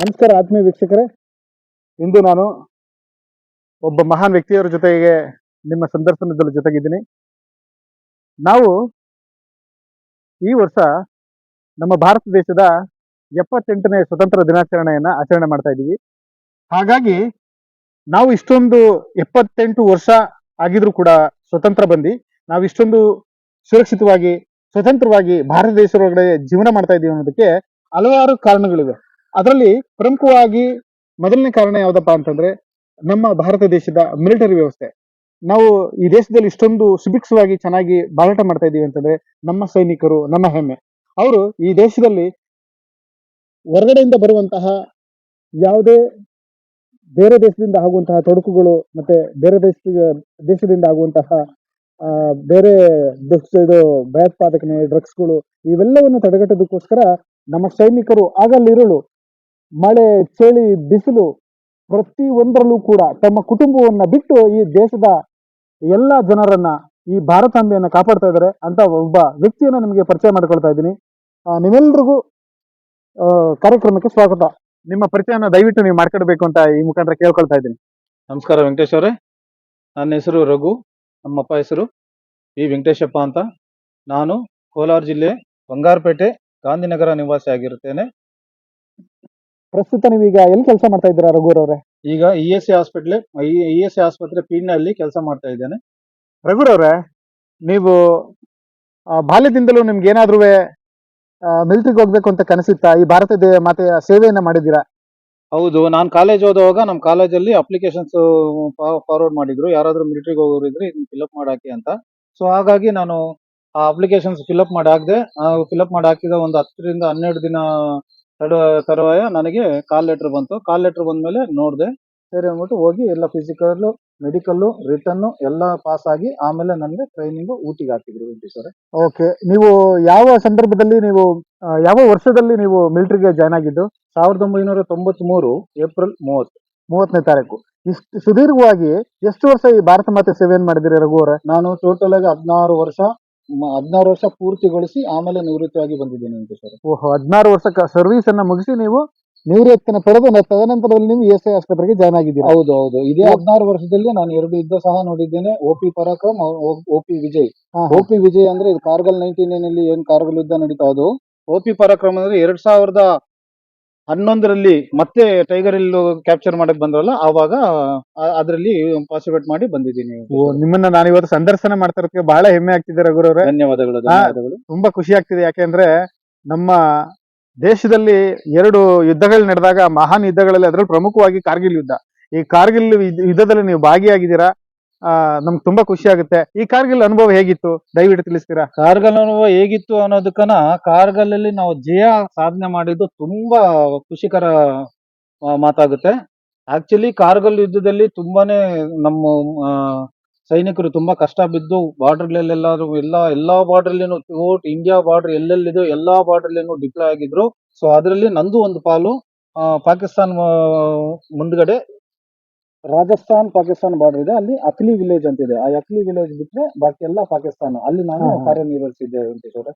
ನಮಸ್ಕಾರ ಆತ್ಮೀಯ ವೀಕ್ಷಕರೇ. ಇಂದು ನಾನು ಒಬ್ಬ ಮಹಾನ್ ವ್ಯಕ್ತಿಯವರ ಜೊತೆಗೆ ನಿಮ್ಮ ಸಂದರ್ಶನದಲ್ಲಿ ಜೊತೆಗಿದ್ದೀನಿ. ನಾವು ಈ ವರ್ಷ ನಮ್ಮ ಭಾರತ ದೇಶದ ಎಪ್ಪತ್ತೆಂಟನೇ ಸ್ವತಂತ್ರ ದಿನಾಚರಣೆಯನ್ನ ಆಚರಣೆ ಮಾಡ್ತಾ ಇದ್ದೀವಿ. ಹಾಗಾಗಿ ನಾವು ಇಷ್ಟೊಂದು ಎಪ್ಪತ್ತೆಂಟು ವರ್ಷ ಆಗಿದ್ರು ಕೂಡ ಸ್ವತಂತ್ರ ಬಂದು ನಾವು ಇಷ್ಟೊಂದು ಸುರಕ್ಷಿತವಾಗಿ, ಸ್ವತಂತ್ರವಾಗಿ ಭಾರತ ದೇಶದೊಳಗಡೆ ಜೀವನ ಮಾಡ್ತಾ ಇದ್ದೀವಿ ಅನ್ನೋದಕ್ಕೆ ಹಲವಾರು ಕಾರಣಗಳಿವೆ. ಅದರಲ್ಲಿ ಪ್ರಮುಖವಾಗಿ ಮೊದಲನೇ ಕಾರಣ ಯಾವ್ದಪ್ಪ ಅಂತಂದ್ರೆ ನಮ್ಮ ಭಾರತ ದೇಶದ ಮಿಲಿಟರಿ ವ್ಯವಸ್ಥೆ. ನಾವು ಈ ದೇಶದಲ್ಲಿ ಇಷ್ಟೊಂದು ಸುಭಿಕ್ಷವಾಗಿ ಚೆನ್ನಾಗಿ ಬಾಳಟ ಮಾಡ್ತಾ ಇದೀವಿ ಅಂತಂದ್ರೆ ನಮ್ಮ ಸೈನಿಕರು, ನಮ್ಮ ಹೆಮ್ಮೆ. ಅವರು ಈ ದೇಶದಲ್ಲಿ ಹೊರಗಡೆಯಿಂದ ಬರುವಂತಹ ಯಾವುದೇ ಬೇರೆ ದೇಶದಿಂದ ಆಗುವಂತಹ ತೊಡಕುಗಳು ಮತ್ತೆ ಬೇರೆ ದೇಶ ದೇಶದಿಂದ ಆಗುವಂತಹ ಬೇರೆ ಇದು ಭಯೋತ್ಪಾದಕನೆ, ಡ್ರಗ್ಸ್ಗಳು ಇವೆಲ್ಲವನ್ನು ತಡೆಗಟ್ಟೋದಕ್ಕೋಸ್ಕರ ನಮ್ಮ ಸೈನಿಕರು ಆಗಲಿರುಳು ಮಳೆ, ಚಳಿ, ಬಿಸಿಲು ಪ್ರತಿ ಒಂದರಲ್ಲೂ ಕೂಡ ತಮ್ಮ ಕುಟುಂಬವನ್ನ ಬಿಟ್ಟು ಈ ದೇಶದ ಎಲ್ಲ ಜನರನ್ನ ಈ ಭಾರತಾಂಬೆಯನ್ನ ಕಾಪಾಡ್ತಾ ಇದ್ದಾರೆ ಅಂತ ಒಬ್ಬ ವ್ಯಕ್ತಿಯನ್ನ ನಿಮಗೆ ಪರಿಚಯ ಮಾಡ್ಕೊಳ್ತಾ ಇದ್ದೀನಿ. ನಿಮ್ಮೆಲ್ಲರಿಗೂ ಕಾರ್ಯಕ್ರಮಕ್ಕೆ ಸ್ವಾಗತ. ನಿಮ್ಮ ಪರಿಚಯನ ದಯವಿಟ್ಟು ನೀವು ಮಾಡ್ಕೊಡ್ಬೇಕು ಅಂತ ಈ ಮುಖಾಂತರ ಕೇಳ್ಕೊಳ್ತಾ ಇದ್ದೀನಿ. ನಮಸ್ಕಾರ ವೆಂಕಟೇಶ್ ಅವರೇ. ನನ್ನ ಹೆಸರು ರಘು, ನಮ್ಮಪ್ಪ ಹೆಸರು ಈ ವೆಂಕಟೇಶಪ್ಪ ಅಂತ. ನಾನು ಕೋಲಾರ ಜಿಲ್ಲೆ ಬಂಗಾರಪೇಟೆ, ಗಾಂಧಿನಗರ ನಿವಾಸಿ ಆಗಿರುತ್ತೇನೆ. ಪ್ರಸ್ತುತ ನೀವೀಗ ಎಲ್ಲಿ ಕೆಲಸ ಮಾಡ್ತಾ ಇದ್ದೀರಾ ರಘುರವ್ರೆ ಈಗ E S C hospital E S C ಆಸ್ಪತ್ರೆ ಪೀಣ್ಯಲ್ಲಿ ಕೆಲಸ ಮಾಡ್ತಾ ಇದ್ದೇನೆ. ರಘುರವ್ರೆ ನೀವು ಆ, ಬಾಲ್ಯದಿಂದಲೂ ನಿಮ್ಗೆ ಏನಾದ್ರೂ ಮಿಲಿಟರಿಗೆ ಹೋಗ್ಬೇಕು ಅಂತ ಕನಸಿತ್ತಾ? ಈ ಭಾರತ ದೇ ಮಾತೆಯ ಸೇವೆಯನ್ನ ಮಾಡಿದ್ದೀರಾ? ಹೌದು ನಾನು ಕಾಲೇಜ್ ಓದುವಾಗ ನಮ್ಮ ಕಾಲೇಜಲ್ಲಿ ಅಪ್ಲಿಕೇಶನ್ಸ್ ಫಾರ್ವರ್ಡ್ ಮಾಡಿದ್ರು. ಯಾರಾದ್ರೂ ಮಿಲಿಟರಿಗೆ ಹೋಗೋರು ಇದ್ರೆ ಇದನ್ನ ಫಿಲ್ಅಪ್ ಮಾಡಾಕಿ ಅಂತ. ಸೊ ಹಾಗಾಗಿ ನಾನು ಆ ಅಪ್ಲಿಕೇಶನ್ಸ್ ಫಿಲ್ಅಪ್ ಮಾಡಿ ಹಾಕಿದೆ ಫಿಲ್ಅಪ್ ಮಾಡಿ ಹಾಕಿದ ಒಂದು ಹತ್ತರಿಂದ ಹನ್ನೆರಡು ದಿನ ತರುವಾಯ ನನಗೆ ಕಾಲ್ ಲೆಟರ್ ಬಂತು. ಕಾಲ್ ಲೆಟರ್ ಬಂದಮೇಲೆ ನೋಡಿದೆ. ಸರಿ ಅಂದ್ಬಿಟ್ಟು ಹೋಗಿ ಎಲ್ಲ ಫಿಸಿಕಲ್ ಮೆಡಿಕಲ್ಲು ರಿಟರ್ನ್ ಎಲ್ಲ ಪಾಸ್ ಆಗಿ ಆಮೇಲೆ ನನಗೆ ಟ್ರೈನಿಂಗ್ ಊಟಿಗೆ ಹಾಕಿದ್ರು ವೆಂಕಟೇಶ್ ಅವರೇ. ಓಕೆ ನೀವು ಯಾವ ಸಂದರ್ಭದಲ್ಲಿ ನೀವು ಆ, ಯಾವ ವರ್ಷದಲ್ಲಿ ನೀವು ಮಿಲಿಟರಿಗೆ ಜಾಯ್ನ್ ಆಗಿದ್ದು? ಸಾವಿರದ ಒಂಬೈನೂರ ತೊಂಬತ್ತ್ ಮೂರು ಏಪ್ರಿಲ್ ಮೂವತ್ತು. ಮೂವತ್ತನೇ ತಾರೀಕು. ಇಷ್ಟು ಸುದೀರ್ಘವಾಗಿ ಎಷ್ಟು ವರ್ಷ ಈ ಭಾರತ ಮಾತೆ ಸೇವೆಯನ್ನು ಮಾಡಿದಿರಿ ರಘು ಅವರೇ? ನಾನು ಟೋಟಲ್ ಆಗಿ ಹದಿನಾರು ವರ್ಷ ಹದಿನಾರು ವರ್ಷ ಪೂರ್ತಿಗೊಳಿಸಿ ಆಮೇಲೆ ನಿವೃತ್ತಿಯಾಗಿ ಬಂದಿದ್ದೇನೆ ಅಂತ ಸರ್. ಓಹ್ ಹದಿನಾರು ವರ್ಷ ಸರ್ವಿಸ್ ಅನ್ನ ಮುಗಿಸಿ ನೀವು ನಿವೃತ್ತಿನ ಪಡೆದು ನ- ತದನಂತರದಲ್ಲಿ ನೀವು ಎಸ್ ಐ ಆಸ್ಪತ್ರೆಗೆ ಜಾಯ್ನ್ ಆಗಿದ್ದೀರಾ? ಹೌದು ಹೌದು. ಇದೇ ಹದಿನಾರು ವರ್ಷದಲ್ಲಿ ನಾನು ಎರಡು ಯುದ್ಧ ಸಹ ನೋಡಿದ್ದೇನೆ. O P Parakram O P Vijay. ಹಾ. ಪಿ ವಿಜಯ್ ಅಂದ್ರೆ ಇದು ಕಾರ್ಗಲ್ ನೈನ್ಟೀನ್ನಲ್ಲಿ ಏನ್ ಕಾರ್ಗಲ್ ಯುದ್ಧ ನಡೀತಾ ಅದು? ಓ ಪಿ ಪರಾಕ್ರಮ್ ಅಂದ್ರೆ ಎರಡ್ ಸಾವಿರದ ಹನ್ನೊಂದರಲ್ಲಿ ಮತ್ತೆ ಟೈಗರ್ ಇಲ್ ಕ್ಯಾಪ್ಚರ್ ಮಾಡಕ್ ಬಂದ್ರಲ್ಲ ಆವಾಗ ಅದರಲ್ಲಿ ಪಾರ್ಟಿಸಿಪೇಟ್ ಮಾಡಿ ಬಂದಿದ್ದೀನಿ. ಓ, ನಿಮ್ಮನ್ನ ನಾನು ಇವತ್ತು ಸಂದರ್ಶನ ಮಾಡ್ತಾ ಇರೋದಕ್ಕೆ ಬಹಳ ಹೆಮ್ಮೆ ಆಗ್ತಿದೆ ರಘುರವ್ರೆ. ಧನ್ಯವಾದಗಳು ಧನ್ಯವಾದಗಳು. ತುಂಬಾ ಖುಷಿ ಆಗ್ತಿದೆ. ಯಾಕೆಂದ್ರೆ ನಮ್ಮ ದೇಶದಲ್ಲಿ ಎರಡು ಯುದ್ಧಗಳು ನಡೆದಾಗ ಮಹಾನ್ ಯುದ್ಧಗಳಲ್ಲಿ ಅದರಲ್ಲಿ ಪ್ರಮುಖವಾಗಿ ಕಾರ್ಗಿಲ್ ಯುದ್ಧ. ಈ ಕಾರ್ಗಿಲ್ ಯುದ್ಧದಲ್ಲಿ ನೀವು ಭಾಗಿಯಾಗಿದ್ದೀರಾ? ನಮ್ಗೆ ತುಂಬಾ ಖುಷಿ ಆಗುತ್ತೆ. ಈ ಕಾರ್ಗಿಲ್ ಅನುಭವ ಹೇಗಿತ್ತು? ದಯವಿಟ್ಟು ತಿಳಿಸ್ತೀರಾ? ಕಾರ್ಗಲ್ ಅನುಭವ ಹೇಗಿತ್ತು ಅನ್ನೋದಕ್ಕನ ಕಾರ್ಗಲ್ ಅಲ್ಲಿ ನಾವು ಜಯ ಸಾಧನೆ ಮಾಡಿದ್ದು ತುಂಬಾ ಖುಷಿಕರ ಮಾತಾಗುತ್ತೆ. ಆಕ್ಚುಲಿ ಕಾರ್ಗಲ್ ಯುದ್ಧದಲ್ಲಿ ತುಂಬಾನೇ ನಮ್ಮ ಸೈನಿಕರು ತುಂಬಾ ಕಷ್ಟ ಬಿದ್ದು ಬಾರ್ಡರ್ ಎಲ್ಲಾದ್ರು ಎಲ್ಲ, ಎಲ್ಲಾ ಬಾರ್ಡರ್ ಟೋಟ್ ಇಂಡಿಯಾ ಬಾರ್ಡರ್ ಎಲ್ಲೆಲ್ಲಿದೆ ಎಲ್ಲಾ ಬಾರ್ಡರ್ ಡಿಪ್ಲೈ ಆಗಿದ್ರು. ಸೊ ಅದರಲ್ಲಿ ನಂದು ಒಂದು ಪಾಲು ಪಾಕಿಸ್ತಾನ್ ಮುಂದ್ಗಡೆ ರಾಜಸ್ಥಾನ್ ಪಾಕಿಸ್ತಾನ್ ಬಾರ್ಡರ್ ಇದೆ. ಅಲ್ಲಿ ಅಕ್ಲಿ ವಿಲೇಜ್ ಅಂತ ಇದೆ. ಆ ಅಕ್ಲಿ ವಿಲೇಜ್ ಬಿಟ್ರೆ ಬಾಕಿ ಎಲ್ಲ ಪಾಕಿಸ್ತಾನ. ಅಲ್ಲಿ ನಾನು ಹಾ, ಹಾ. ಕಾರ್ಯನಿರ್ವಹಿಸಿದ್ದೆ ವೆಂಕಟೇಶ್ ಅವರೇ.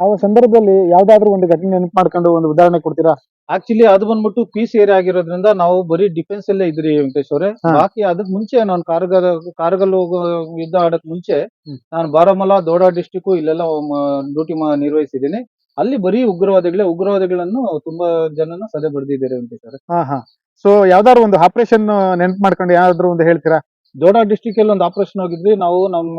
ಆ ಸಂದರ್ಭದಲ್ಲಿ ಯಾವ್ದಾದ್ರು ಒಂದು ಘಟನೆ ನೆನಪು ಮಾಡ್ಕೊಂಡು ಒಂದು ಉದಾಹರಣೆ ಕೊಡ್ತೀರಾ? ಆಕ್ಚುಲಿ ಅದು ಬಂದ್ಬಿಟ್ಟು ಪೀಸ್ ಏರಿಯಾ ಆಗಿರೋದ್ರಿಂದ ನಾವು ಬರೀ ಡಿಫೆನ್ಸ್ ಅಲ್ಲೇ ಇದ್ರಿ ವೆಂಕಟೇಶ್ ಅವರೇ. ಹಾ. ಬಾಕಿ ಅದಕ್ ಮುಂಚೆ ನಾನು ಕಾರ್ಗಲ್ ಕಾರ್ಗಲ್ ಹೋಗೋ ಯುದ್ಧ ಆಡಕ್ ಮುಂಚೆ ಹ್ಮ್. ನಾನು ಬಾರಾಮುಲ್ಲಾ ದೋಡಾ ಡಿಸ್ಟಿಕ್ ಇಲ್ಲೆಲ್ಲ ಡ್ಯೂಟಿ ನಿರ್ವಹಿಸಿದ್ದೀನಿ. ಅಲ್ಲಿ ಬರೀ ಉಗ್ರವಾದಿಗಳೇ ಉಗ್ರವಾದಿಗಳನ್ನು ತುಂಬಾ ಜನನ ಸದೆ ಬಡ್ದಿದ್ದಾರೆ ವೆಂಕಟೇಶ್ ಅವರೇ. ಹಾ ಹಾ. ಸೊ ಯಾವ್ದಾದ್ರು ಒಂದು ಆಪರೇಷನ್ ನೆನಪು ಮಾಡ್ಕೊಂಡು ಯಾವ್ದಾದ್ರು ಒಂದು ಹೇಳ್ತೀರಾ? ದೋಡಾ ಡಿಸ್ಟಿಕ್ ಅಲ್ಲಿ ಒಂದು ಆಪರೇಷನ್ ಹೋಗಿದ್ವಿ. ನಾವು ನಮ್ಮ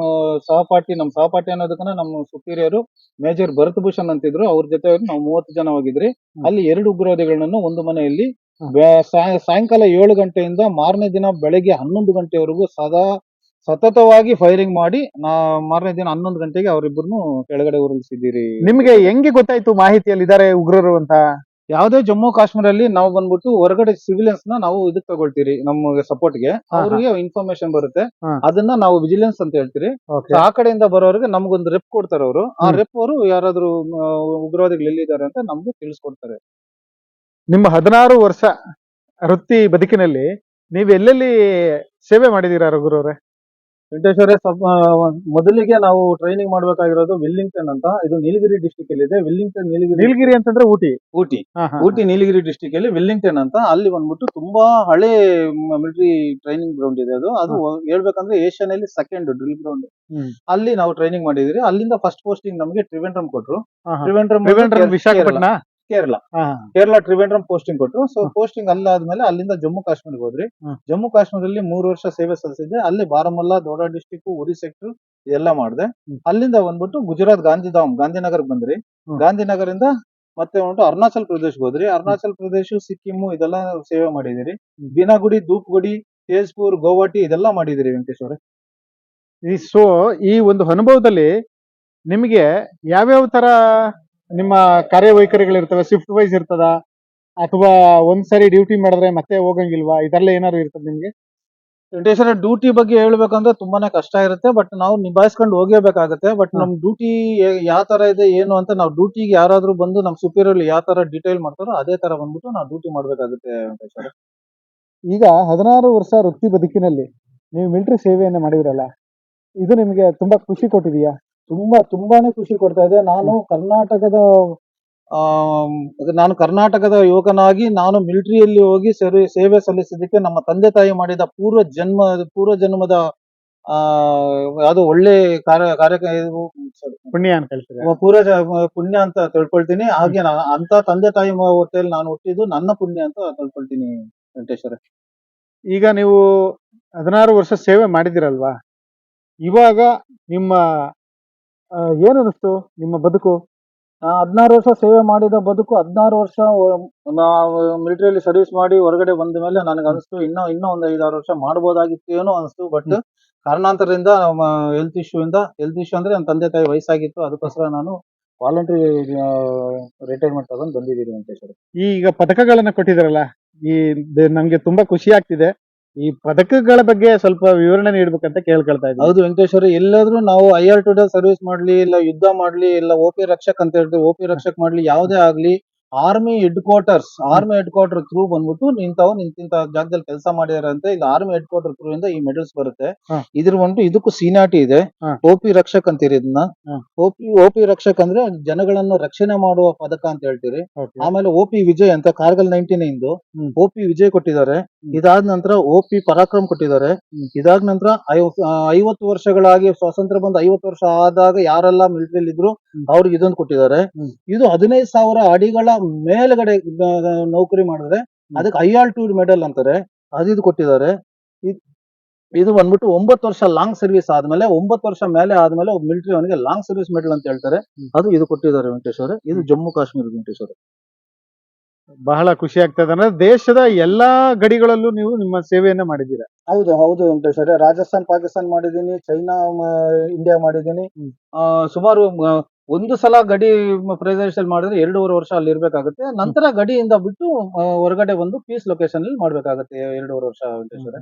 ಸಹಪಾಠಿ ನಮ್ಮ ಸಹಪಾಠಿ ಅನ್ನೋದಕ್ಕನ ನಮ್ಮ ಸುಪೀರಿಯರು ಮೇಜರ್ ಭರತ್ ಭೂಷಣ್ ಅಂತಿದ್ರು. ಅವ್ರ ಜೊತೆ ನಾವು ಮೂವತ್ತು ಜನ ಹೋಗಿದ್ರಿ. ಅಲ್ಲಿ ಎರಡು ಉಗ್ರವಾದಿಗಳನ್ನು ಒಂದು ಮನೆಯಲ್ಲಿ ಸಾಯಂಕಾಲ ಏಳು ಗಂಟೆಯಿಂದ ಮಾರನೇ ದಿನ ಬೆಳಗ್ಗೆ ಹನ್ನೊಂದು ಗಂಟೆವರೆಗೂ ಸದಾ ಸತತವಾಗಿ ಫೈರಿಂಗ್ ಮಾಡಿ ನಾ ಮಾರನೇ ದಿನ ಹನ್ನೊಂದು ಗಂಟೆಗೆ ಅವರಿಬ್ಬರನ್ನು ಕೆಳಗಡೆ ಉರುಳಿಸಿದ್ದೀರಿ. ನಿಮ್ಗೆ ಹೆಂಗೆ ಗೊತ್ತಾಯ್ತು ಮಾಹಿತಿಯಲ್ಲಿ ಇದಾರೆ ಉಗ್ರರು ಅಂತ? ಯಾವುದೇ ಜಮ್ಮು ಕಾಶ್ಮೀರಲ್ಲಿ ನಾವು ಬಂದ್ಬಿಟ್ಟು ಹೊರಗಡೆ ಸಿವಿಲಿಯನ್ಸ್ನ ನಾವು ಇದಕ್ ತಗೊಳ್ತೀರಿ ನಮಗೆ ಸಪೋರ್ಟ್ಗೆ. ಅವ್ರಿಗೆ ಇನ್ಫಾರ್ಮೇಶನ್ ಬರುತ್ತೆ. ಹಾ. ಅದನ್ನ ನಾವು ವಿಜಿಲೆನ್ಸ್ ಅಂತ ಹೇಳ್ತೀರಿ. So ಆ ಕಡೆಯಿಂದ ಬರೋರಿಗೆ ನಮ್ಗೊಂದು ರೆಪ್ ಕೊಡ್ತಾರೆ ಅವರು. ಆ ಹ್ಮ್. ರೆಪ್ ಅವರು ಯಾರಾದ್ರೂ ಆ, ಉಗ್ರವಾದಿಗಳು ಎಲ್ಲಿದ್ದಾರೆ ಅಂತ ನಮ್ಗೆ ತಿಳಿಸ್ಕೊಡ್ತಾರೆ. ನಿಮ್ಮ ಹದಿನಾರು ವರ್ಷ ವೃತ್ತಿ ಬದುಕಿನಲ್ಲಿ ನೀವು ಎಲ್ಲೆಲ್ಲಿ ಸೇವೆ ಮಾಡಿದೀರಾ ರಘುರವ್ರೆ? ವೆಂಕಟೇಶ್ವರ ಮೊದಲಿಗೆ ನಾವು ಟ್ರೈನಿಂಗ್ ಮಾಡಬೇಕಾಗಿರೋದು ವಿಲ್ಲಿಂಗ್ಟನ್ ಅಂತ. ಇದು ನೀಲಗಿರಿ ಡಿಸ್ಟಿಕ್ ಅಲ್ಲಿ ಇದೆ ವಿಲ್ಲಿಂಗ್ಟನ್ ನೀಲಗಿರಿ ನೀಲಗಿರಿ ಅಂತಂದ್ರೆ ಊಟಿ. ಊಟಿ. ಊಟಿ ನೀಲಗಿರಿ ಡಿಸ್ಟಿಕ್ ಅಲ್ಲಿ ವಿಲ್ಲಿಂಗ್ಟನ್ ಅಂತ. ಅಲ್ಲಿ ಬಂದ್ಬಿಟ್ಟು ತುಂಬಾ ಹಳೆ ಮಿಲಿಟರಿ ಟ್ರೈನಿಂಗ್ ಗ್ರೌಂಡ್ ಇದೆ ಅದು. ಅದು ಹೇಳ್ಬೇಕಂದ್ರೆ ಏಷ್ಯಾನಲ್ಲಿ ಅಲ್ಲಿ ಸೆಕೆಂಡ್ ಡ್ರಿಲ್ ಗ್ರೌಂಡ್ ಅಲ್ಲಿ ನಾವು ಟ್ರೈನಿಂಗ್ ಮಾಡಿದ್ರಿ ಅಲ್ಲಿಂದ ಫಸ್ಟ್ ಪೋಸ್ಟಿಂಗ್ ನಮಗೆ ತ್ರಿವೆಂಡ್ರಮ್ ಕೊಟ್ರು. ತ್ರಿವೆಂಡ್ರಮ್ ವಿಶಾಖಪಟ್ಟಣ? ಕೇರಳ. ಕೇರಳ ತ್ರಿವೇಂದ್ರಂ ಪೋಸ್ಟಿಂಗ್ ಕೊಟ್ಟರು ಸೊ. ಪೋಸ್ಟಿಂಗ್ ಅಲ್ಲಾದ್ಮೇಲೆ ಅಲ್ಲಿಂದ ಜಮ್ಮು ಕಾಶ್ಮೀರ್ಗೆ ಹೋದ್ರಿ. ಜಮ್ಮು ಕಾಶ್ಮೀರಲ್ಲಿ ಮೂರು ವರ್ಷ ಸೇವೆ ಸಲ್ಲಿಸಿದ್ದೆ. ಅಲ್ಲಿ ಬಾರಮಲ್ಲಾ ದೋಡಾ ಡಿಸ್ಟಿಕ್ ಉರಿ ಸೆಕ್ಟರ್ ಇದೆಲ್ಲ ಮಾಡಿದೆ. ಅಲ್ಲಿಂದ ಬಂದ್ಬಿಟ್ಟು ಗುಜರಾತ್ ಗಾಂಧಿಧಾಮ್ ಗಾಂಧಿನಗರ್ ಬಂದ್ರಿ. ಗಾಂಧಿನಗರಿಂದ ಮತ್ತೆ ಬಂದ್ಬಿಟ್ಟು ಅರುಣಾಚಲ್ ಪ್ರದೇಶ್ ಹೋದ್ರಿ. ಅರುಣಾಚಲ್ ಪ್ರದೇಶ ಸಿಕ್ಕಿಮ್ ಇದೆಲ್ಲ ಸೇವೆ ಮಾಡಿದಿರಿ. ಬಿನಾಗುಡಿ ಧೂಪ್ಗುಡಿ ತೇಜ್ಪುರ್ ಗೋವಾಟಿ ಇದೆಲ್ಲ ಮಾಡಿದಿರಿ ವೆಂಕಟೇಶ್ವರ ಈ ಸೊ ಈ ಒಂದು ಅನುಭವದಲ್ಲಿ ನಿಮಗೆ ಯಾವ್ಯಾವ ತರ ನಿಮ್ಮ ಕಾರ್ಯವೈಖರಿಗಳಿರ್ತವೆ ಶಿಫ್ಟ್ ವೈಸ್ ಇರ್ತದ ಅಥವಾ ಒಂದ್ಸರಿ ಡ್ಯೂಟಿ ಮಾಡಿದ್ರೆ ಮತ್ತೆ ಹೋಗಂಗಿಲ್ವಾ? ಇದೆಲ್ಲ ಏನಾದ್ರು ಇರ್ತದೆ ನಿಮ್ಗೆ? ವೆಂಕಟೇಶ್ವರ ಡ್ಯೂಟಿ ಬಗ್ಗೆ ಹೇಳ್ಬೇಕಂದ್ರೆ ತುಂಬಾನೇ ಕಷ್ಟ ಇರುತ್ತೆ ಬಟ್ ನಾವು ನಿಭಾಯಿಸ್ಕೊಂಡು ಹೋಗೇಬೇಕಾಗುತ್ತೆ ಬಟ್. ನಮ್ ಡ್ಯೂಟಿ ಯಾವ ತರ ಇದೆ ಏನು ಅಂತ ನಾವು ಡ್ಯೂಟಿಗೆ ಯಾರಾದ್ರೂ ಬಂದು ನಮ್ ಸುಪೀರಿಯರ್ ಯಾವ ತರ ಡೀಟೇಲ್ ಮಾಡ್ತಾರೋ ಅದೇ ತರ ಬಂದ್ಬಿಟ್ಟು ನಾವು ಡ್ಯೂಟಿ ಮಾಡ್ಬೇಕಾಗುತ್ತೆ ವೆಂಕಟೇಶ್ವರ ಈಗ ಹದಿನಾರು ವರ್ಷ ವೃತ್ತಿ ಬದುಕಿನಲ್ಲಿ ನೀವು ಮಿಲಿಟರಿ ಸೇವೆಯನ್ನು ಮಾಡಿದ್ರಲ್ಲ ಇದು ನಿಮಗೆ ತುಂಬಾ ಖುಷಿ ಕೊಟ್ಟಿದೆಯಾ? ತುಂಬಾ ತುಂಬಾನೇ ಖುಷಿ ಕೊಡ್ತಾ ಇದೆ. ನಾನು ಕರ್ನಾಟಕದ ಆ ನಾನು ಕರ್ನಾಟಕದ ಯುವಕನಾಗಿ ನಾನು ಮಿಲಿಟರಿಯಲ್ಲಿ ಹೋಗಿ ಸೇವೆ ಸೇವೆ ಸಲ್ಲಿಸಿದ್ದಕ್ಕೆ ನಮ್ಮ ತಂದೆ ತಾಯಿ ಮಾಡಿದ ಪೂರ್ವ ಜನ್ಮ ಪೂರ್ವ ಜನ್ಮದ ಆ ಯಾವ್ದೋ ಒಳ್ಳೆ ಕಾರ್ಯ ಕಾರ್ಯ ಪುಣ್ಯ ಅಂತ ಪೂರ್ವ ಪುಣ್ಯ ಅಂತ ತಿಳ್ಕೊಳ್ತೀನಿ. ಹಾಗೆ ಅಂತ ತಂದೆ ತಾಯಿ ಹೊಟ್ಟೆಯಲ್ಲಿ ನಾನು ಹುಟ್ಟಿದ್ದು ನನ್ನ ಪುಣ್ಯ ಅಂತ ತಿಳ್ಕೊಳ್ತೀನಿ ವೆಂಕಟೇಶ್ವರ. ಈಗ ನೀವು ಹದಿನಾರು ವರ್ಷ ಸೇವೆ ಮಾಡಿದಿರಲ್ವಾ ಇವಾಗ ನಿಮ್ಮ ಏನ್ ಅನಿಸ್ತು ನಿಮ್ಮ ಬದುಕು? ಹದಿನಾರು ವರ್ಷ ಸೇವೆ ಮಾಡಿದ ಬದುಕು ಹದಿನಾರು ವರ್ಷ ನಾವು ಮಿಲಿಟರಿಯಲ್ಲಿ ಸರ್ವಿಸ್ ಮಾಡಿ ಹೊರಗಡೆ ಬಂದ ಮೇಲೆ ನನಗೆ ಅನಿಸ್ತು ಇನ್ನೂ ಇನ್ನೂ ಒಂದು ಐದಾರು ವರ್ಷ ಮಾಡ್ಬೋದಾಗಿತ್ತು ಏನೋ ಅನಿಸ್ತು ಬಟ್. ಕಾರಣಾಂತರದಿಂದ ಹೆಲ್ತ್ ಇಶ್ಯೂ ಇಂದ ಹೆಲ್ತ್ ಇಶ್ಯೂ ಅಂದ್ರೆ ನನ್ನ ತಂದೆ ತಾಯಿ ವಯಸ್ಸಾಗಿತ್ತು ಅದಕ್ಕೋಸ್ಕರ ನಾನು ವಾಲಂಟ್ರಿ ರಿಟೈರ್ಮೆಂಟ್ ತಗೊಂಡು ಬಂದಿದ್ದೀನಿ ಹೇಳಿ ಈಗ ಪದಕಗಳನ್ನ ಕೊಟ್ಟಿದಾರಲ್ಲ ಈ ನಮ್ಗೆ ತುಂಬಾ ಖುಷಿ ಆಗ್ತಿದೆ. ಈ ಪದಕಗಳ ಬಗ್ಗೆ ಸ್ವಲ್ಪ ವಿವರಣೆ ನೀಡ್ಬೇಕಂತ ಕೇಳ್ಕೊಳ್ತಾ ಇದ್ದೀನಿ. ಹೌದು ವೆಂಕಟೇಶ್ವರ ಎಲ್ಲಾದ್ರೂ ನಾವು ಐ ಆರ್ ಟು ಸರ್ವಿಸ್ ಮಾಡ್ಲಿ, ಇಲ್ಲ ಯುದ್ಧ ಮಾಡ್ಲಿ, ಇಲ್ಲ ಓ ಪಿ ರಕ್ಷಕ್ ಅಂತ ಹೇಳ್ತೀವಿ, ಓ ಪಿ ರಕ್ಷಕ್ ಮಾಡ್ಲಿ ಯಾವುದೇ ಆಗ್ಲಿ army headquarters army headquarter through ಬಂದ್ಬಿಟ್ಟು ನಿಂತಾವ್ ನಿಂತಿಂತ ಜಾಗದಲ್ಲಿ ಕೆಲಸ ಮಾಡಿದಾರಂತೆ ಇಲ್ಲಿ ಆರ್ಮಿ ಹೆಡ್ ಕ್ವಾರ್ಟರ್ ಥ್ರೂ ಇಂದ ಈ ಮೆಡಲ್ಸ್ ಬರುತ್ತೆ. ಇದ್ರ ಬಂದು ಇದಕ್ಕೂ ಸೀನಾಟಿ ಇದೆ. ಓಪಿ ರಕ್ಷಕ್ ಅಂತೀರಿ ಇದನ್ನ ಓಪಿ ಓಪಿ ರಕ್ಷಕ್ ಅಂದ್ರೆ ಜನಗಳನ್ನು ರಕ್ಷಣೆ ಮಾಡುವ ಪದಕ ಅಂತ ಹೇಳ್ತೀರಿ. ಆಮೇಲೆ ಓಪಿ ವಿಜಯ್ ಅಂತ Kargil ninety nine OP Vijay ಕೊಟ್ಟಿದ್ದಾರೆ. ಇದಾದ ನಂತರ ಓಪಿ ಪರಾಕ್ರಮ್ ಕೊಟ್ಟಿದ್ದಾರೆ. ಇದಾದ ನಂತರ ಐವತ್ತು ವರ್ಷಗಳಾಗಿ ಸ್ವಾತಂತ್ರ್ಯ ಬಂದ ಐವತ್ತು ವರ್ಷ ಆದಾಗ ಯಾರೆಲ್ಲ ಮಿಲಿಟರಿ ಇದ್ರು. ಅವ್ರಿಗೆ ಇದೊಂದು ಕೊಟ್ಟಿದ್ದಾರೆ. ಇದು ಹದಿನೈದು ಸಾವಿರ ಅಡಿಗಳ ಮೇಲ್ಗಡೆ ನೌಕರಿ ಮಾಡಿದ್ರೆ ಅದಕ್ಕೆ ಐ ಆಲ್ ಟೂರ್ ಮೆಡಲ್ ಅಂತಾರೆ. ಅದಿದು ಕೊಟ್ಟಿದ್ದಾರೆ. ಇದು ಬಂದ್ಬಿಟ್ಟು ಒಂಬತ್ತು ವರ್ಷ ಲಾಂಗ್ ಸರ್ವಿಸ್ ಆದ್ಮೇಲೆ ಒಂಬತ್ತು ವರ್ಷ ಮೇಲೆ ಆದ್ಮೇಲೆ ಮಿಲಿಟರಿ ಅವನಿಗೆ ಲಾಂಗ್ ಸರ್ವಿಸ್ ಮೆಡಲ್ ಅಂತ ಹೇಳ್ತಾರೆ. ಅದು ಇದು ಕೊಟ್ಟಿದ್ದಾರೆ ವೆಂಕಟೇಶ್ವರ ಇದು ಜಮ್ಮು ಕಾಶ್ಮೀರ ವೆಂಕಟೇಶ್ವರ ಬಹಳ ಖುಷಿ ಆಗ್ತದೆ. ಅಂದ್ರೆ ದೇಶದ ಎಲ್ಲಾ ಗಡಿಗಳಲ್ಲೂ ನೀವು ನಿಮ್ಮ ಸೇವೆಯನ್ನ ಮಾಡಿದ್ದೀರಾ? ಹೌದು ಹೌದು ವೆಂಕಟೇಶ್ವರ ರಾಜಸ್ಥಾನ್ ಪಾಕಿಸ್ತಾನ್ ಮಾಡಿದ್ದೀನಿ ಚೈನಾ ಇಂಡಿಯಾ ಮಾಡಿದ್ದೀನಿ. ಸುಮಾರು ಒಂದು ಸಲ ಗಡಿ ಪ್ರದೇಶದಲ್ಲಿ ಮಾಡಿದ್ರೆ ಎರಡೂವರೆ ವರ್ಷ ಅಲ್ಲಿ ಇರಬೇಕಾಗುತ್ತೆ. ನಂತರ ಗಡಿಯಿಂದ ಬಿಟ್ಟು ಹೊರಗಡೆ ಬಂದು ಪೀಸ್ ಲೊಕೇಶನ್ ಅಲ್ಲಿ ಮಾಡ್ಬೇಕಾಗುತ್ತೆ ಎರಡೂವರೆ ವರ್ಷ ವೆಂಕಟೇಶ್ವರ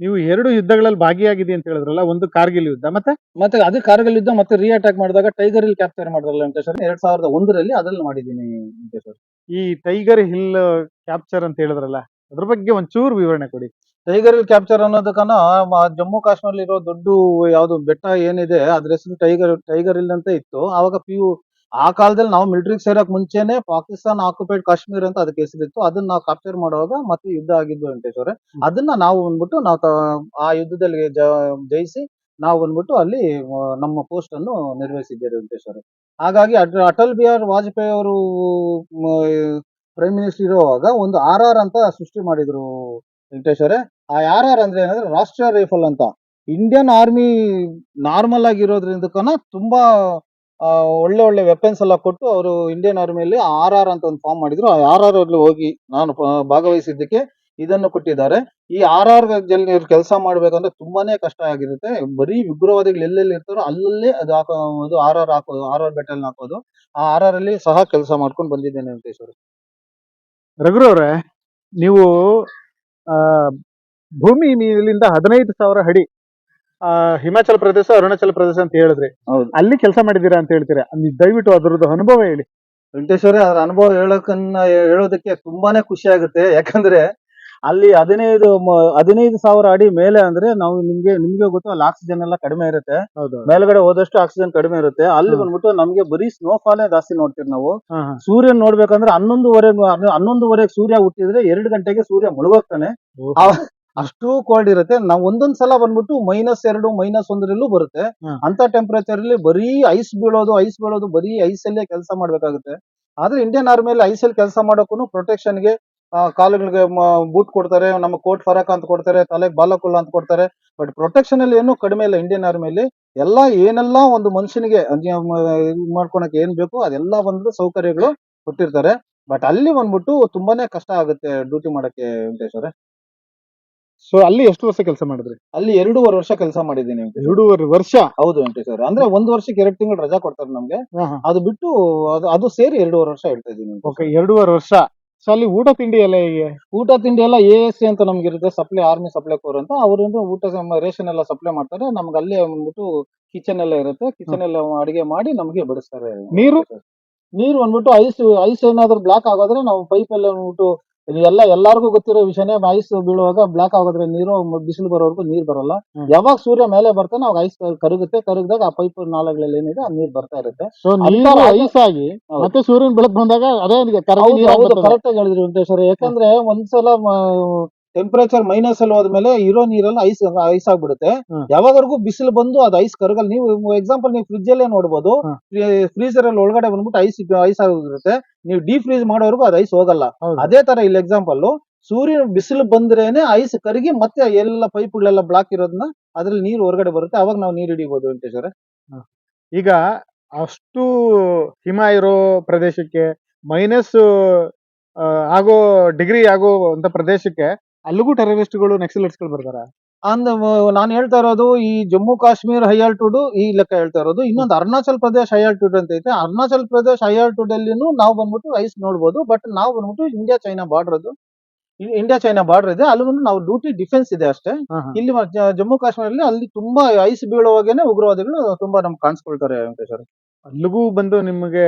ನೀವು ಎರಡು ಯುದ್ಧಗಳಲ್ಲಿ ಭಾಗಿಯಾಗಿದೆ ಅಂತ ಹೇಳಿದ್ರಲ್ಲ ಒಂದು ಕಾರ್ಗಿಲ್ ಯುದ್ಧ ಮತ್ತೆ? ಮತ್ತೆ ಅದೇ ಕಾರ್ಗಿಲ್ ಯುದ್ಧ ಮತ್ತೆ ರೀ ಅಟ್ಯಾಕ್ ಮಾಡಿದಾಗ ಟೈಗರ್ ಹಿಲ್ ಕ್ಯಾಪ್ಚರ್ ಮಾಡಿದ್ರಲ್ಲ ವೆಂಕಟೇಶ್ವರ ಎರಡ್ ಸಾವಿರದ ಒಂದರಲ್ಲಿ ಅದ್ರಲ್ಲಿ ಮಾಡಿದ್ದೀನಿ ವೆಂಕಟೇಶ್ವರ. ಈ ಟೈಗರ್ ಹಿಲ್ ಕ್ಯಾಪ್ಚರ್ ಅಂತ ಹೇಳಿದ್ರಲ್ಲ ಅದ್ರ ಬಗ್ಗೆ ಒಂಚೂರು ವಿವರಣೆ ಕೊಡಿ. ಟೈಗರ್ ಹಿಲ್ ಕ್ಯಾಪ್ಚರ್ ಅನ್ನೋದಕ್ಕನ ಜಮ್ಮು ಕಾಶ್ಮೀರ ಇರೋ ದೊಡ್ಡ ಯಾವ್ದು ಬೆಟ್ಟ ಏನಿದೆ ಅದ್ರ ಹೆಸರು ಟೈಗರ್ ಟೈಗರ್ ಹಿಲ್ ಅಂತ ಇತ್ತು. ಆವಾಗ ಪಿ ಯು ಆ ಕಾಲದಲ್ಲಿ ನಾವು ಮಿಲಿಟರಿಗೆ ಸೇರಕ್ ಮುಂಚೆನೆ ಪಾಕಿಸ್ತಾನ ಆಕ್ಯುಪೈಡ್ ಕಾಶ್ಮೀರ್ ಅಂತ ಅದಕ್ಕೆ ಹೆಸರಿತ್ತು ಅದನ್ನ ನಾವು ಕ್ಯಾಪ್ಚರ್ ಮಾಡುವಾಗ ಮತ್ತೆ ಯುದ್ಧ ಆಗಿದ್ದು ವೆಂಕಟೇಶ್ವರ ಅದನ್ನ ನಾವು ಬಂದ್ಬಿಟ್ಟು ನಾವು ಆ ಯುದ್ಧದಲ್ಲಿ ಜಯಿಸಿ ನಾವು ಬಂದ್ಬಿಟ್ಟು ಅಲ್ಲಿ ನಮ್ಮ ಪೋಸ್ಟ್ ಅನ್ನು ನಿರ್ವಹಿಸಿದ್ದೇವೆ ವೆಂಕಟೇಶ್ವರ ಹಾಗಾಗಿ ಅಟ- ಅಟಲ್ ಬಿಹಾರ್ ವಾಜಪೇಯಿ ಅವರು ಪ್ರೈಮ್ ಮಿನಿಸ್ಟರ್ ಇರುವಾಗ ಒಂದು ಆರ್ ಆರ್ ಅಂತ ಸೃಷ್ಟಿ ಮಾಡಿದ್ರು ವೆಂಕಟೇಶ್ವರ ಆ ಆರ್ ಆರ್ ಅಂದ್ರೆ ಏನಂದ್ರೆ ರಾಷ್ಟ್ರೀಯ ರೈಫಲ್ ಅಂತ. ಇಂಡಿಯನ್ ಆರ್ಮಿ ನಾರ್ಮಲ್ ಆಗಿರೋದ್ರಿಂದಕನ ತುಂಬಾ ಆ, ಒಳ್ಳೆ ಒಳ್ಳೆ ವೆಪನ್ಸ್ ಎಲ್ಲ ಕೊಟ್ಟು ಅವರು ಇಂಡಿಯನ್ ಆರ್ಮಿಯಲ್ಲಿ ಆರ್ ಆರ್ ಅಂತ ಒಂದು ಫಾರ್ಮ್ ಮಾಡಿದ್ರು. ಆ ಆರ್ ಆರ್ ಅಲ್ಲಿ ಹೋಗಿ ನಾನು ಭಾಗವಹಿಸಿದ್ದಕ್ಕೆ ಇದನ್ನು ಕೊಟ್ಟಿದ್ದಾರೆ. ಈ ಆರ್ ಆರ್ ಜಲ್ಲಿ ಕೆಲಸ ಮಾಡ್ಬೇಕಂದ್ರೆ ತುಂಬಾನೇ ಕಷ್ಟ ಆಗಿರುತ್ತೆ. ಬರೀ ಉಗ್ರವಾದಿಗಳು ಎಲ್ಲೆಲ್ಲಿ ಇರ್ತಾರೋ ಅಲ್ಲಲ್ಲೇ ಅದು ಹಾಕೋದು ಆರ್ ಆರ್ ಹಾಕೋದು ಆರ್ ಆರ್ ಬೆಟಲ್ ಹಾಕೋದು. ಆ ಆರ್ ಆರ್ ಅಲ್ಲಿ ಸಹ ಕೆಲಸ ಮಾಡ್ಕೊಂಡು ಬಂದಿದ್ದೇನೆ ವೆಂಕಟೇಶ್ವರ ರಘುರವ್ರೆ ನೀವು ಭೂಮಿ ಇಲ್ಲಿಂದ ಹದಿನೈದು ಸಾವಿರ ಅಡಿ ಆ ಹಿಮಾಚಲ ಪ್ರದೇಶ ಅರುಣಾಚಲ ಪ್ರದೇಶ ಅಂತ ಹೇಳಿದ್ರಿ ಹೌದು. ಅಲ್ಲಿ ಕೆಲಸ ಮಾಡಿದೀರಾ ಅಂತ ಹೇಳ್ತೀರಾ? ದಯವಿಟ್ಟು ಅದರದ್ದು ಅನುಭವ ಹೇಳಿ. ವೆಂಕಟೇಶ್ವರ ಅದ್ರ ಅನುಭವ ಹೇಳೋಕನ್ನ ಹೇಳೋದಕ್ಕೆ ತುಂಬಾನೇ ಖುಷಿ ಆಗುತ್ತೆ. ಯಾಕಂದ್ರೆ ಅಲ್ಲಿ ಹದಿನೈದು ಹದಿನೈದು ಸಾವಿರ ಅಡಿ ಮೇಲೆ ಅಂದ್ರೆ ನಾವು ನಿಮ್ಗೆ ನಿಮ್ಗೆ ಗೊತ್ತು ಅಲ್ಲಿ ಆಕ್ಸಿಜನ್ ಎಲ್ಲ ಕಡಿಮೆ ಇರುತ್ತೆ. ಹೌದು ಮೇಲ್ಗಡೆ ಹೋದಷ್ಟು ಆಕ್ಸಿಜನ್ ಕಡಿಮೆ ಇರುತ್ತೆ. ಅಲ್ಲಿ ಬಂದ್ಬಿಟ್ಟು ನಮ್ಗೆ ಬರೀ ಸ್ನೋಫಾಲೇ ಜಾಸ್ತಿ ನೋಡ್ತೀವಿ ನಾವು. ಸೂರ್ಯನ್ ನೋಡ್ಬೇಕಂದ್ರೆ ಹನ್ನೊಂದುವರೆ ಹನ್ನೊಂದುವರೆಗೆ ಸೂರ್ಯ ಹುಟ್ಟಿದ್ರೆ ಎರಡು ಗಂಟೆಗೆ ಸೂರ್ಯ ಮುಳುಗೋಗ್ತಾನೆ. ಅಷ್ಟು ಕೋಲ್ಡ್ ಇರುತ್ತೆ. ನಾವು ಒಂದೊಂದ್ ಸಲ ಬಂದ್ಬಿಟ್ಟು ಮೈನಸ್ ಎರಡು ಮೈನಸ್ ಒಂದರಲ್ಲೂ ಬರುತ್ತೆ. ಅಂತ ಟೆಂಪರೇಚರ್ ಅಲ್ಲಿ ಬರೀ ಐಸ್ ಬೀಳೋದು ಐಸ್ ಬೀಳೋದು ಬರೀ ಐಸ್ ಅಲ್ಲೇ ಕೆಲಸ ಮಾಡ್ಬೇಕಾಗುತ್ತೆ. ಆದ್ರೆ ಇಂಡಿಯನ್ ಆರ್ಮಿಯಲ್ಲಿ ಐಸ್ ಅಲ್ಲಿ ಕೆಲಸ ಮಾಡೋಕ್ಕೂ ಪ್ರೊಟೆಕ್ಷನ್ಗೆ ಆ, ಕಾಲುಗಳಿಗೆ ಬೂಟ್ ಕೊಡ್ತಾರೆ ನಮ್ಮ ಕೋಟ್ ಫರಕ್ ಅಂತ ಕೊಡ್ತಾರೆ ತಲೆಗೆ ಬಾಲಕುಲ್ಲ ಅಂತ ಕೊಡ್ತಾರೆ. ಬಟ್ ಪ್ರೊಟೆಕ್ಷನ್ ಅಲ್ಲಿ ಏನು ಕಡಿಮೆ ಇಲ್ಲ ಇಂಡಿಯನ್ ಆರ್ಮಿಯಲ್ಲಿ ಎಲ್ಲಾ ಏನೆಲ್ಲ ಒಂದು ಮನುಷ್ಯನಿಗೆ ಅದ್ನ ಮ- ಇದ್ ಮಾಡ್ಕೊಳಕ್ ಏನ್ ಬೇಕು ಅದೆಲ್ಲ ಬಂದು ಸೌಕರ್ಯಗಳು ಕೊಟ್ಟಿರ್ತಾರೆ. ಬಟ್ ಅಲ್ಲಿ ಬಂದ್ಬಿಟ್ಟು ತುಂಬಾನೇ ಕಷ್ಟ ಆಗುತ್ತೆ ಡ್ಯೂಟಿ ಮಾಡಕ್ಕೆ ವೆಂಕಟೇಶ್ ಅವ್ರೆ. ಸೊ ಅಲ್ಲಿ ಎಷ್ಟು ವರ್ಷ ಕೆಲಸ ಮಾಡಿದ್ರಿ? ಅಲ್ಲಿ ಎರಡೂವರೆ ವರ್ಷ ಕೆಲಸ ಮಾಡಿದ್ದೀನಿ ವೆಂಕಟೇಶ್ ಅವ್ರೆ. ಎರಡೂವರೆ ವರ್ಷ? ಹೌದು ವೆಂಕಟೇಶ್ ಅವ್ರೆ. ಅಂದ್ರೆ ಒಂದ್ ವರ್ಷಕ್ಕೆ ಎರಡು ತಿಂಗಳು ರಜಾ ಕೊಡ್ತಾರೆ ನಮ್ಗೆ. ಅದು ಬಿಟ್ಟು ಅದು ಅದು ಸೇರಿ ಎರಡೂವರೆ ವರ್ಷ ಹೇಳ್ತಾ ಇದ್ದೀನಿ ಓಕೆ ಎರಡೂವರೆ ವರ್ಷ. ಸೊ ಅಲ್ಲಿ ಊಟ ತಿಂಡಿ ಎಲ್ಲ ಹೇಗೆ? ಊಟ ತಿಂಡಿ ಎಲ್ಲ ಎ ಎಸ್ ಸಿ ಅಂತ ನಮ್ಗೆ ಇರುತ್ತೆ ಸಪ್ಲೈ ಆರ್ಮಿ ಸಪ್ಲೈ ಕೋರ್ ಅಂತ. ಅವರಿಂದ ಊಟ ರೇಷನ್ ಎಲ್ಲ ಸಪ್ಲೈ ಮಾಡ್ತಾರೆ. ನಮ್ಗೆ ಅಲ್ಲೇ ಬಂದ್ಬಿಟ್ಟು ಕಿಚನ್ ಎಲ್ಲ ಇರುತ್ತೆ. ಕಿಚನ್ ಎಲ್ಲ ಅಡಿಗೆ ಮಾಡಿ ನಮಗೆ ಬಡಿಸ್ತಾರೆ ನೀರು? ನೀರು ಬಂದ್ಬಿಟ್ಟು ಐಸ್ ಐಸ್ ಏನಾದ್ರು ಬ್ಲಾಕ್ ಆಗೋದ್ರೆ ನಾವು ಪೈಪ್ ಎಲ್ಲ ಬಂದ್ಬಿಟ್ಟು ಇದು ಎಲ್ಲ ಎಲ್ಲಾರ್ಗೂ ಗೊತ್ತಿರೋ ವಿಷಯನೇ ಐಸ್ ಬೀಳುವಾಗ ಬ್ಲಾಕ್ ಆಗೋದ್ರೆ ನೀರು ಬಿಸಿಲು ಬರೋವರೆಗೂ ನೀರ್ ಬರಲ್ಲ. ಯಾವಾಗ ಸೂರ್ಯ ಮೇಲೆ ಬರ್ತಾನೆ ಅವಾಗ ಐಸ್ ಕರಗುತ್ತೆ ಕರಗದಾಗ ಆ ಪೈಪ್ ನಾಲೆಗಳಲ್ಲಿ ಏನಿದೆ ಆ ನೀರ್ ಬರ್ತಾ ಇರುತ್ತೆ. ಸೊ ನೀರು ಐಸ್ ಆಗಿ ಮತ್ತೆ ಸೂರ್ಯನ ಬೆಳಕ್ ಬಂದಾಗ ಅದೇ ಕರೆಕ್ಟ್ ಆಗಿ ಹೇಳಿದ್ರಿ ವೆಂಕಟೇಶ್ವರ. ಯಾಕಂದ್ರೆ ಒಂದ್ಸಲ ಟೆಂಪರೇಚರ್ ಮೈನಸ್ ಅಲ್ಲಿ ಹೋದ್ಮೇಲೆ ಇರೋ ನೀರೆಲ್ಲ ಐಸ್ ಐಸ್ ಆಗ್ಬಿಡುತ್ತೆ. ಯಾವಾಗವರೆಗೂ ಬಿಸಿಲು ಬಂದು ಅದು ಐಸ್ ಕರಗಲ್ಲ. ನೀವು ಎಕ್ಸಾಂಪಲ್ ನೀವು ಫ್ರಿಜ್ ಅಲ್ಲೇ ನೋಡಬಹುದು ಫ್ರೀಜರ್ ಫ್ರೀಸರ್ ಅಲ್ಲಿ ಒಳಗಡೆ ಬಂದ್ಬಿಟ್ಟು ಐಸ್ ಐಸ್ ಆಗಿರುತ್ತೆ. ನೀವು ಡೀಪ್ ಫ್ರೀಜ್ ಮಾಡೋವರೆಗೂ ಅದು ಐಸ್ ಹೋಗಲ್ಲ. ಅದೇ ತರ ಇಲ್ಲಿ ಎಕ್ಸಾಂಪಲ್ ಸೂರ್ಯನ ಬಿಸಿಲು ಬಂದ್ರೇನೆ ಐಸ್ ಕರಗಿ ಮತ್ತೆ ಎಲ್ಲ ಪೈಪ್ಗಳೆಲ್ಲ ಬ್ಲಾಕ್ ಇರೋದನ್ನ ಅದ್ರಲ್ಲಿ ನೀರು ಹೊರಗಡೆ ಬರುತ್ತೆ. ಅವಾಗ ನಾವು ನೀರು ಹಿಡಿಬಹುದು ವೆಂಕಟೇಶ್ವರ ಈಗ ಅಷ್ಟು ಹಿಮ ಇರೋ ಪ್ರದೇಶಕ್ಕೆ ಮೈನಸ್ ಆಗೋ ಡಿಗ್ರಿ ಆಗೋ ಅಂತ ಪ್ರದೇಶಕ್ಕೆ ಅಲ್ಲಿಗೂ ಟೆರರಿಸ್ಟ್ಗಳು ಗಳು ಬರ್ತಾರ? ಅಂದ ನಾನು ಹೇಳ್ತಾ ಇರೋದು ಈ ಜಮ್ಮು ಕಾಶ್ಮೀರ್ ಹೈ ಆಲ್ಟೂಡ್ ಈ ಲೆಕ್ಕ ಹೇಳ್ತಾ ಇರೋದು. ಇನ್ನೊಂದು ಅರುಣಾಚಲ್ ಪ್ರದೇಶ್ ಹೈ ಆಲ್ಟೂಡ್ ಅಂತ ಐತೆ. ಅರುಣಾಚಲ್ ಪ್ರದೇಶ್ ಹೈ ಆಲ್ಟೂಡ್ ಅಲ್ಲಿನೂ ನಾವು ಬಂದ್ಬಿಟ್ಟು ಐಸ್ ನೋಡ್ಬೋದು. ಬಟ್ ನಾವು ಬಂದ್ಬಿಟ್ಟು ಇಂಡಿಯಾ ಚೈನಾ ಬಾರ್ಡರ್ ಅದು ಇಂಡಿಯಾ ಚೈನಾ ಬಾರ್ಡರ್ ಇದೆ. ಅಲ್ಲಿ ಬಂದು ನಾವು ಡ್ಯೂಟಿ ಡಿಫೆನ್ಸ್ ಇದೆ ಅಷ್ಟೇ. ಇಲ್ಲಿ ಜಮ್ಮು ಕಾಶ್ಮೀರಲ್ಲಿ ಅಲ್ಲಿ ತುಂಬಾ ಐಸ್ ಬೀಳುವಾಗೇನೆ ಉಗ್ರವಾದಿಗಳು ತುಂಬಾ ನಮ್ಗೆ ಕಾಣಿಸ್ಕೊಳ್ತಾರೆ ವೆಂಕಟೇಶ್ವರ ಅಲ್ಲಿಗೂ ಬಂದು ನಿಮಗೆ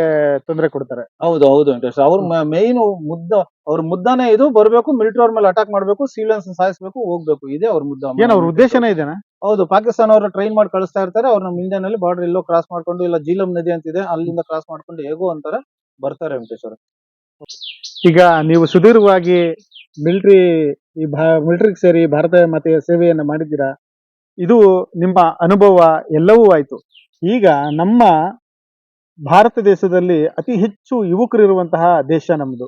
ತೊಂದರೆ ಕೊಡ್ತಾರೆ. ಹೌದು ಹೌದು ವೆಂಕಟೇಶ್ ಅವ್ರ ಮೇನ್ ಮುದ್ದ ಅವ್ರ ಮುದ್ದಾನೆ ಇದು ಬರ್ಬೇಕು ಮಿಲಿಟರಿ ಅವ್ರ ಮೇಲೆ ಅಟ್ಯಾಕ್ ಮಾಡ್ಬೇಕು ಸಿವಿಲಿಯನ್ಸ್ ಸಾಯಿಸ್ಬೇಕು ಹೋಗ್ಬೇಕು. ಇದೇ ಅವ್ರ ಮುದ್ದ. ಏನ್ ಅವ್ರ ಉದ್ದೇಶನೇ ಇದೇನಾ? ಹೌದು ಪಾಕಿಸ್ತಾನ ಅವರು ಟ್ರೈನ್ ಮಾಡಿ ಕಳಿಸ್ತಾ ಇರ್ತಾರೆ ಅವ್ರ ನಮ್ಮ ಇಂಡಿಯಾನಲ್ಲಿ ಬಾರ್ಡರ್ ಎಲ್ಲೋ ಕ್ರಾಸ್ ಮಾಡ್ಕೊಂಡು ಇಲ್ಲ ಜೀಲಂ ನದಿ ಅಂತಿದೆ ಅಲ್ಲಿಂದ ಕ್ರಾಸ್ ಮಾಡ್ಕೊಂಡು ಹೇಗೋ ಅಂತಾರೆ ಬರ್ತಾರೆ ವೆಂಕಟೇಶ್ವರ ಈಗ ನೀವು ಸುದೀರ್ಘವಾಗಿ ಮಿಲಿಟರಿ ಈ ಮಿಲಿಟರಿಗೆ ಸೇರಿ ಭಾರತ ಮಾತೆಯ ಸೇವೆಯನ್ನು ಮಾಡಿದ್ದೀರಾ? ಇದು ನಿಮ್ಮ ಅನುಭವ ಎಲ್ಲವೂ ಆಯ್ತು. ಈಗ ನಮ್ಮ ಭಾರತ ದೇಶದಲ್ಲಿ ಅತಿ ಹೆಚ್ಚು ಯುವಕರಿರುವಂತಹ ದೇಶ ನಮ್ದು.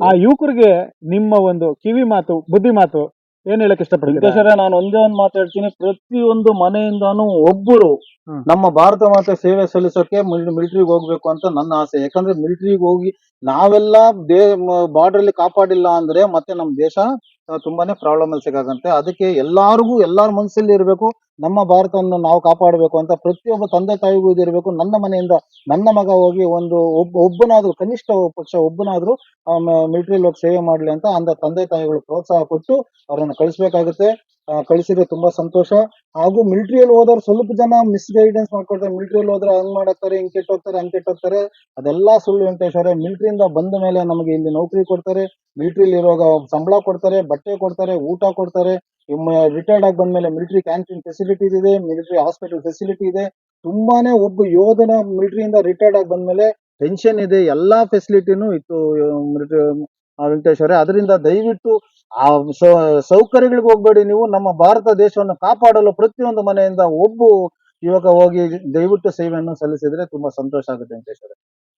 ಆ ಯುವಕರಿಗೆ ನಿಮ್ಮ ಒಂದು ಕಿವಿ ಮಾತು ಬುದ್ಧಿ ಮಾತು ಏನ್ ಹೇಳಕ್ ಇಷ್ಟಪಡ್ತೀರಾ? ವೆಂಕಟೇಶ್ವರ ನಾನು ಒಂದೇ ಒಂದು ಮಾತಾಡ್ತೀನಿ ಪ್ರತಿಯೊಂದು ಮನೆಯಿಂದಾನು ಒಬ್ಬರು ಹ್ಮ್. ನಮ್ಮ ಭಾರತ ಮಾತೆ ಸೇವೆ ಸಲ್ಲಿಸೋಕೆ ಮಿಲಿಟರಿಗೆ ಹೋಗ್ಬೇಕು ಅಂತ ನನ್ನ ಆಸೆ. ಯಾಕಂದ್ರೆ ಮಿಲಿಟರಿಗೆ ಹೋಗಿ ನಾವೆಲ್ಲ ದೇ ಬಾರ್ಡರ್ ಅಲ್ಲಿ ಕಾಪಾಡಿಲ್ಲ ಅಂದ್ರೆ ಮತ್ತೆ ನಮ್ಮ ದೇಶ ತುಂಬಾನೇ ಪ್ರಾಬ್ಲಮ್ ಅಲ್ಲಿ ಸಿಗಾಗಂತೆ ಅದಕ್ಕೆ ಎಲ್ಲಾರ್ಗೂ, ಎಲ್ಲಾರ ಮನಸ್ಸಲ್ಲಿ ಇರಬೇಕು, ನಮ್ಮ ಭಾರತವನ್ನು ನಾವು ಕಾಪಾಡಬೇಕು ಅಂತ ಪ್ರತಿಯೊಬ್ಬ ತಂದೆ ತಾಯಿಗೂ ಇದಿರಬೇಕು ನನ್ನ ಮನೆಯಿಂದ ನನ್ನ ಮಗ ಹೋಗಿ ಒಂದು ಒಬ್ಬ ಒಬ್ಬನಾದ್ರೂ, ಕನಿಷ್ಠ ಪಕ್ಷ ಒಬ್ಬನಾದ್ರೂ ಮಿಲಿಟರಿ ಹೋಗಿ ಸೇವೆ ಮಾಡ್ಲಿ ಅಂತ ಅಂದ ತಂದೆ ತಾಯಿಗಳು ಪ್ರೋತ್ಸಾಹ ಕೊಟ್ಟು ಅವ್ರನ್ನ ಕಳಿಸ್ಬೇಕಾಗುತ್ತೆ. ಕಳಿಸಿದ್ರೆ ತುಂಬಾ ಸಂತೋಷ. ಹಾಗೂ ಮಿಲಿಟರಿಯಲ್ಲಿ ಹೋದವ್ರು ಸ್ವಲ್ಪ ಜನ ಮಿಸ್ ಗೈಡೆನ್ಸ್ ಮಾಡ್ಕೊಡ್ತಾರೆ ಮಿಲಿಟರಿಯಲ್ಲಿ ಹೋದ್ರೆ ಹಂಗ್ ಮಾಡತ್ತಾರೆ, ಹಿಂಗ್ ಕೆಟ್ಟೋಗ್ತಾರೆ, ಹಂಗ್ ಕೆಟ್ಟೋಗ್ತಾರೆ. ಅದೆಲ್ಲ ಸುಳ್ಳು ವೆಂಕಟೇಶ್ವರ. ಮಿಲಿಟರಿಯಿಂದ ಬಂದ ಮೇಲೆ ನಮಗೆ ಇಲ್ಲಿ ನೌಕರಿ ಕೊಡ್ತಾರೆ. ಮಿಲಿಟರಿಲಿ ಇರುವಾಗ ಸಂಬಳ ಕೊಡ್ತಾರೆ, ಬಟ್ಟೆ ಕೊಡ್ತಾರೆ, ಊಟ ಕೊಡ್ತಾರೆ. ರಿಟೈರ್ಡ್ ಆಗಿ ಬಂದ್ಮೇಲೆ ಮಿಲಿಟರಿ ಕ್ಯಾಂಟೀನ್ ಫೆಸಿಲಿಟೀಸ್ ಇದೆ, ಮಿಲಿಟರಿ ಹಾಸ್ಪಿಟಲ್ ಫೆಸಿಲಿಟಿ ಇದೆ. ತುಂಬಾನೇ ಒಬ್ಬ ಯೋಧನ ಮಿಲಿಟರಿಯಿಂದ ರಿಟೈರ್ಡ್ ಆಗಿ ಬಂದ್ಮೇಲೆ ಪೆನ್ಷನ್ ಇದೆ, ಎಲ್ಲಾ ಫೆಸಿಲಿಟಿನೂ ಇತ್ತು ವೆಂಕಟೇಶ್ವರ ಅದರಿಂದ ದಯವಿಟ್ಟು ಆ ಸೌಕರ್ಯಗಳಿಗೆ ಹೋಗ್ಬೇಡಿ ನೀವು. ನಮ್ಮ ಭಾರತ ದೇಶವನ್ನು ಕಾಪಾಡಲು ಪ್ರತಿಯೊಂದು ಮನೆಯಿಂದ ಒಬ್ಬ ಯುವಕ ಹೋಗಿ ದಯವಿಟ್ಟು ಸೇವೆಯನ್ನು ಸಲ್ಲಿಸಿದ್ರೆ ತುಂಬಾ ಸಂತೋಷ ಆಗುತ್ತೆ ವೆಂಕಟೇಶ್ವರ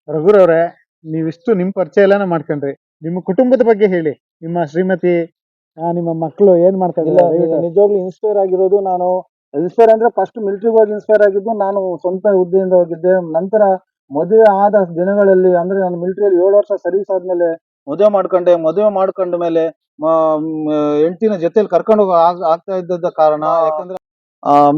ರಘುರವ್ರೆ ನೀವಿಷ್ಟು ನಿಮ್ ಪರಿಚಯ ಎಲ್ಲಾನು ಮಾಡ್ಕೊಂಡ್ರಿ? ನಿಮ್ಮ ಕುಟುಂಬದ ಬಗ್ಗೆ ಹೇಳಿ. ನಿಮ್ಮ ಶ್ರೀಮತಿ ಆ, ನಿಮ್ಮ ಮಕ್ಕಳು ಏನ್ ಮಾಡ್ತಾ ಇಲ್ಲ ನಿಜವಾಗ್ಲೂ ಇನ್ಸ್ಪೈರ್ ಆಗಿರೋದು ನಾನು ಇನ್ಸ್ಪೈರ್ ಅಂದ್ರೆ ಫಸ್ಟ್ ಮಿಲಿಟರಿಗೆ ಹೋಗಿ ಇನ್ಸ್ಪೈರ್ ಆಗಿದ್ದು ನಾನು ಸ್ವಂತ ಹುದ್ದೆಯಿಂದ ಹೋಗಿದ್ದೆ. ನಂತರ ಮದುವೆ ಆದ ದಿನಗಳಲ್ಲಿ ಅಂದ್ರೆ ನಾನು ಮಿಲಿಟರಿಯಲ್ಲಿ ಏಳು ವರ್ಷ ಸರ್ವಿಸ್ ಆದ್ಮೇಲೆ ಮದುವೆ ಮಾಡ್ಕೊಂಡೆ ಮದುವೆ ಮಾಡ್ಕೊಂಡ ಮೇಲೆ ಹೆಂಡತಿನ ಜೊತೆಲಿ ಕರ್ಕೊಂಡು ಹೋಗ ಆಗ್ತಾ ಇದ್ದದ ಕಾರಣ. ಯಾಕಂದ್ರೆ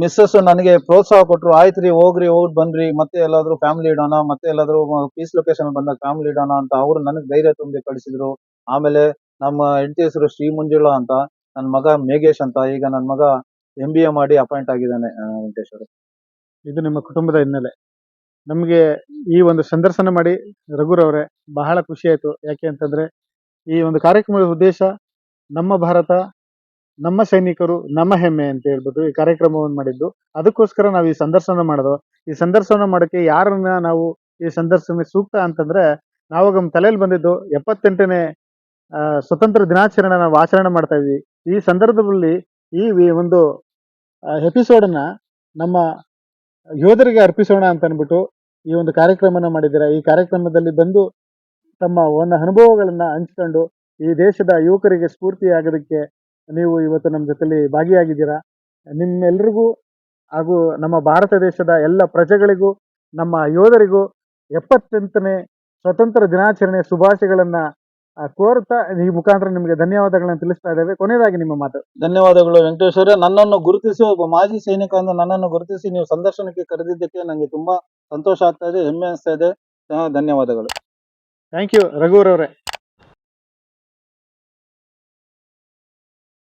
ಮಿಸ್ಸಸ್ ನನಗೆ ಪ್ರೋತ್ಸಾಹ ಕೊಟ್ರು ಆಯ್ತ್ರಿ ಹೋಗ್ರಿ ಹೋಗಿ ಬಂದ್ರಿ ಮತ್ತೆ ಎಲ್ಲಾದ್ರೂ ಫ್ಯಾಮಿಲಿ ಇಡೋಣ ಮತ್ತೆ ಎಲ್ಲಾದ್ರೂ ಪೀಸ್ ಲೊಕೇಶನ್ ಬಂದಾಗ ಫ್ಯಾಮಿಲಿ ಇಡೋಣ ಅಂತ ಅವ್ರು ನನಗೆ ಧೈರ್ಯ ತುಂಬಿ ಕಳಿಸಿದ್ರು. ಆಮೇಲೆ ನಮ್ಮ ಹೆಂಡತಿ ಹೆಸರು ಶ್ರೀ ಮುಂಜುಳ ಅಂತ ನನ್ನ ಮಗ ಮೇಘೇಶ್ ಅಂತ ಈಗ ನನ್ನ ಮಗ ಎಂ ಬಿ ಎ ಮಾಡಿ ಅಪಾಯಿಂಟ್ ಆಗಿದ್ದಾನೆ ಆ, ವೆಂಕಟೇಶ್ವರ ಇದು ನಿಮ್ಮ ಕುಟುಂಬದ ಹಿನ್ನೆಲೆ. ನಮಗೆ ಈ ಒಂದು ಸಂದರ್ಶನ ಮಾಡಿ ರಘುರವರೆ ಬಹಳ ಖುಷಿ ಆಯಿತು. ಯಾಕೆ ಅಂತಂದರೆ ಈ ಒಂದು ಕಾರ್ಯಕ್ರಮದ ಉದ್ದೇಶ ನಮ್ಮ ಭಾರತ, ನಮ್ಮ ಸೈನಿಕರು, ನಮ್ಮ ಹೆಮ್ಮೆ ಅಂತ ಹೇಳ್ಬಿಟ್ಟು ಈ ಕಾರ್ಯಕ್ರಮವನ್ನು ಮಾಡಿದ್ದು. ಅದಕ್ಕೋಸ್ಕರ ನಾವು ಈ ಸಂದರ್ಶನ ಮಾಡೋದು. ಈ ಸಂದರ್ಶನ ಮಾಡೋಕ್ಕೆ ಯಾರನ್ನ ನಾವು ಈ ಸಂದರ್ಶನ ಸೂಕ್ತ ಅಂತಂದ್ರೆ ನಾವಾಗ ತಲೆಯಲ್ಲಿ ಬಂದಿದ್ದು ಎಪ್ಪತ್ತೆಂಟನೇ ಸ್ವತಂತ್ರ ದಿನಾಚರಣೆ ನಾವು ಆಚರಣೆ ಮಾಡ್ತಾ ಇದ್ವಿ. ಈ ಸಂದರ್ಭದಲ್ಲಿ ಈ ಒಂದು ಎಪಿಸೋಡನ್ನ ನಮ್ಮ ಯೋಧರಿಗೆ ಅರ್ಪಿಸೋಣ ಅಂತ ಅಂದ್ಬಿಟ್ಟು ಈ ಒಂದು ಕಾರ್ಯಕ್ರಮನ ಮಾಡಿದ್ದೀರಾ? ಈ ಕಾರ್ಯಕ್ರಮದಲ್ಲಿ ಬಂದು ತಮ್ಮ ಒಂದು ಅನುಭವಗಳನ್ನ ಹಂಚ್ಕೊಂಡು ಈ ದೇಶದ ಯುವಕರಿಗೆ ಸ್ಫೂರ್ತಿಯಾಗೋದಕ್ಕೆ ನೀವು ಇವತ್ತು ನಮ್ಮ ಜೊತೆಲಿ ಭಾಗಿಯಾಗಿದ್ದೀರಾ? ನಿಮ್ಮೆಲ್ರಿಗೂ ಹಾಗೂ ನಮ್ಮ ಭಾರತ ದೇಶದ ಎಲ್ಲ ಪ್ರಜೆಗಳಿಗೂ, ನಮ್ಮ ಯೋಧರಿಗೂ ಎಪ್ಪತ್ತೆಂಟನೇ ಸ್ವತಂತ್ರ ದಿನಾಚರಣೆ ಶುಭಾಶಯಗಳನ್ನ ಕೋರ್ತಾ ಈ ಮುಖಾಂತರ ನಿಮಗೆ ಧನ್ಯವಾದಗಳನ್ನ ತಿಳಿಸ್ತಾ ಇದ್ದೇವೆ. ಕೊನೆಯದಾಗಿ ನಿಮ್ಮ ಮಾತು. ಧನ್ಯವಾದಗಳು ವೆಂಕಟೇಶ್ವರ ನನ್ನನ್ನು ಗುರುತಿಸಿ ಒಬ್ಬ ಮಾಜಿ ಸೈನಿಕ ಅಂತ ನನ್ನನ್ನು ಗುರುತಿಸಿ ನೀವು ಸಂದರ್ಶನಕ್ಕೆ ಕರೆದಿದ್ದಕ್ಕೆ ನನಗೆ ತುಂಬಾ ಸಂತೋಷ ಆಗ್ತಾ ಇದೆ ಹೆಮ್ಮೆ ಅನಿಸ್ತಾ ಇದೆ. ಧನ್ಯವಾದಗಳು. Thank you. ರಘುವರವರೇ